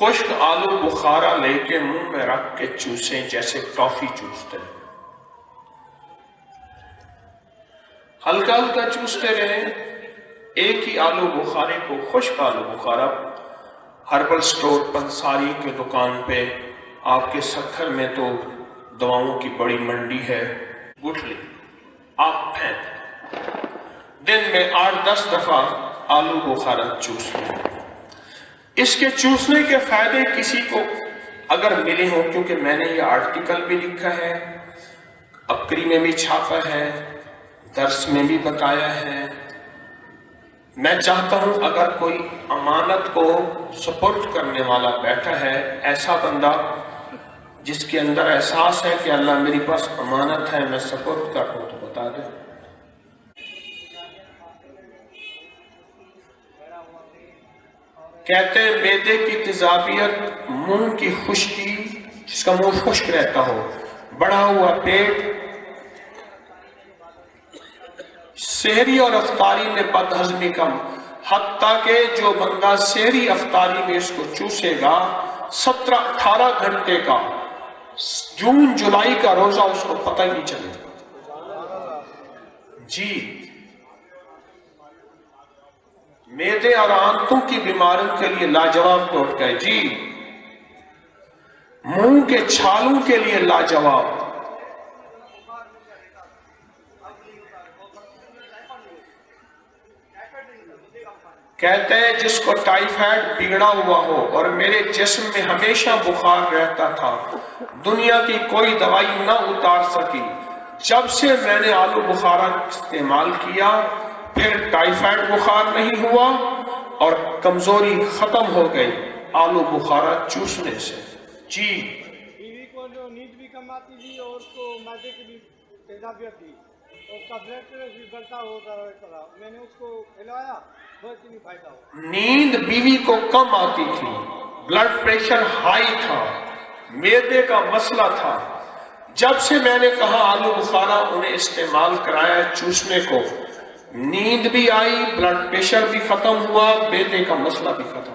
खुश्क आलू बुखारा लेके मुँह में रख के चूसे जैसे टॉफी चूसते हैं। हल्का हल्का चूसते रहे। एक ही आलू बुखारे को खुश्क आलू बुखारा। हर्बल स्टोर पंसारी के दुकान पे आपके सखर में तो दवाओं की बड़ी मंडी है। गुठली, आप फेंक। दिन में आठ दस दफ़ा आलू बुखारा चूस लें। इसके चूसने के फ़ायदे किसी को अगर मिले हो, क्योंकि मैंने ये आर्टिकल भी लिखा है अक्री में भी छापा है दर्स में भी बताया है। मैं चाहता हूँ अगर कोई अमानत को सपोर्ट करने वाला बैठा है, ऐसा बंदा जिसके अंदर एहसास है कि अल्लाह मेरे पास अमानत है, मैं सपोर्ट कर रहा हूँ तो बता दे। कहते हैं, मैदे की तेजाबियत मुँह की खुश्की, जिसका मुँह खुश्क रहता हो बढ़ा हुआ पेट शहरी और अफतारी में बदहजमी कम हत्या के जो बंदा शहरी अफतारी में इसको चूसेगा सत्रह अठारह घंटे का जून जुलाई का रोजा उसको पता ही नहीं चलेगा। जी। मेदे और आंतों की बीमारियों के लिए लाजवाब टोटका है जी। मुँह के छालों के लिए लाजवाब। कहते हैं, जिसको टाइफाइड बिगड़ा हुआ हो और मेरे जिस्म में हमेशा बुखार रहता था, दुनिया की कोई दवाई ना उतार सकी। जब से मैंने आलू बुखारा इस्तेमाल किया फिर टाइफाइड बुखार नहीं हुआ और कमज़ोरी खत्म हो गई आलू बुखारा चूसने से। जी। बीवी को जो नींद भी कम आती थी और उसको मैदे की भी तेजाबियत थी और उसका ब्लड प्रेशर भी बढ़ता होता रहा मैंने उसको खिलाया बहुत ही फ़ायदा हुआ। नींद बीवी को कम आती थी। ब्लड प्रेशर हाई था। मैदे का मसला था। जब से मैंने कहा आलू बुखारा उन्हें इस्तेमाल कराया चूसने को नींद भी आई ब्लड प्रेशर भी खत्म हुआ बेटे का मसला भी खत्म।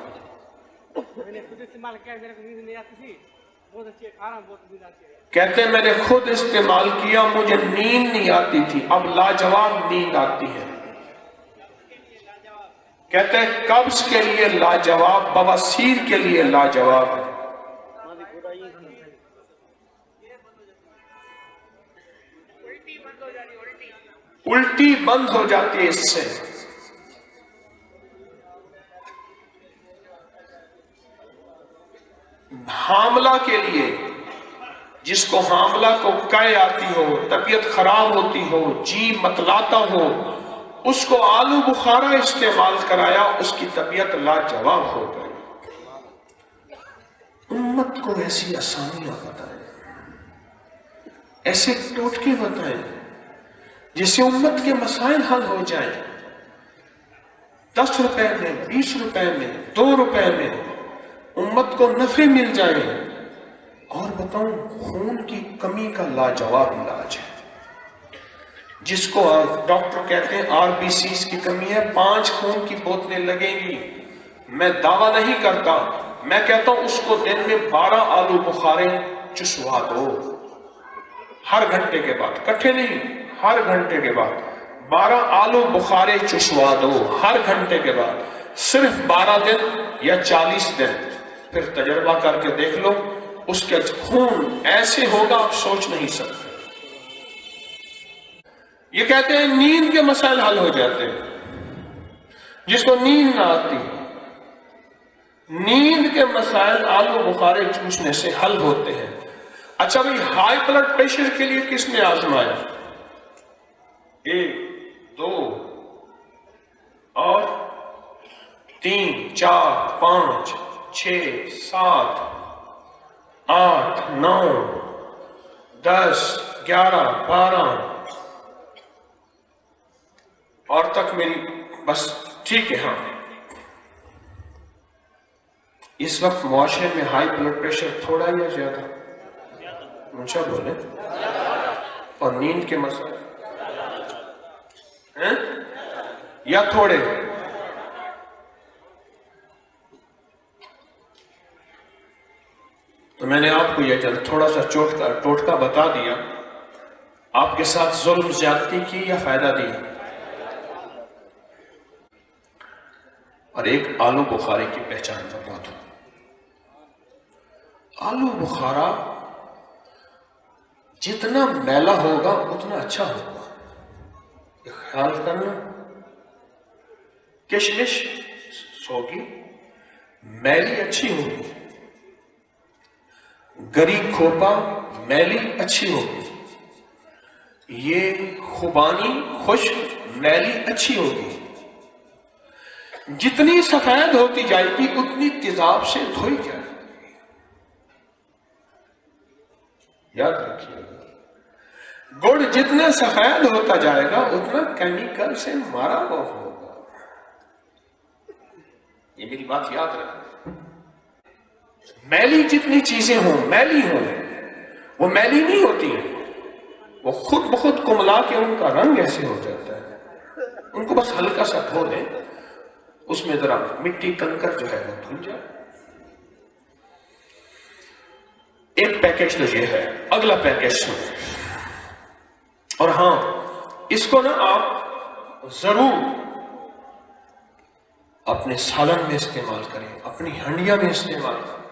हुआ मैंने खुद इस्तेमाल किया मेरे को नींद नहीं आती थी। बहुत अच्छी आराम बहुत नींद आती है। कहते मैंने खुद इस्तेमाल किया मुझे नींद नहीं आती थी। अब लाजवाब नींद आती है। कहते हैं कब्ज के लिए लाजवाब बवासीर के लिए लाजवाब है। उल्टी बंद हो जाती है इससे। हामला के लिए, जिसको हामला को कै आती हो, तबीयत खराब होती हो, जी मतलाता हो, उसको आलू बुखारा इस्तेमाल कराया, उसकी तबीयत लाजवाब हो गई। उम्मत को ऐसी आसानियाँ बताए, ऐसे टोटके बताए जिससे उम्मत के मसाइल हल हो जाए। दस रुपए में, बीस रुपए में, दो रुपए में उम्मत को नफे मिल जाए। और बताऊँ, खून की कमी का लाजवाब इलाज है। जिसको डॉक्टर कहते हैं आरबीसी की कमी है, पाँच खून की बोतलें लगेंगी। मैं दावा नहीं करता। मैं कहता हूँ, उसको दिन में बारह आलू बुखारे, चुसवा दो। हर घंटे के बाद इकट्ठे नहीं हर घंटे के बाद। बारह आलू बुखारे चुसवा दो हर घंटे के बाद। सिर्फ़ बारह दिन या चालीस दिन। फिर तजर्बा करके देख लो, उसके खून ऐसे होगा, आप सोच नहीं सकते। ये कहते हैं, नींद के मसाइल हल हो जाते हैं। जिसको नींद ना आती, नींद के मसाइल आलू बुखारे चूसने से हल होते हैं। अच्छा भाई हाई ब्लड प्रेशर के लिए किसने आजमाया? एक दो और तीन चार पाँच छ सात आठ नौ दस ग्यारह बारह। और तक मेरी बस ठीक है हाँ। इस वक्त मुआशरे में हाई ब्लड प्रेशर थोड़ा या ज़्यादा? ऊँचा बोले। और नींद के मसले हैं या थोड़े। तो मैंने आपको यह जल थोड़ा सा चोटका टोटका बता दिया। आपके साथ जुल्म ज्यादती की या फ़ायदा दिया? और एक आलू बुखारे की पहचान बता दो। आलू बुखारा जितना मैला होगा, उतना अच्छा होगा। ख्याल करना। किशमिश होगी मैली अच्छी होगी गरी खोपा मैली अच्छी होगी ये खुबानी खुश्क मैली अच्छी होगी। जितनी सफ़ेद होती जाएगी, उतनी तेजाब से धोई जाएगी। याद रखिएगा गुड़ जितना सफ़ेद होता जाएगा, उतना केमिकल से मारा हुआ होगा। ये मेरी बात याद रखना। मैली जितनी चीज़ें हों, मैली हों, वो मैली नहीं होती है। वो खुद ब खुद कुमला के उनका रंग ऐसे हो जाता है। उनको बस हल्का सा धो दें, उसमें जरा मिट्टी कंकर जो है वो धुल जाए। एक पैकेज तो ये है, अगला पैकेज सुनो। और हाँ, इसको ना आप ज़रूर अपने सालन में इस्तेमाल करें अपनी हंडिया में इस्तेमाल करें।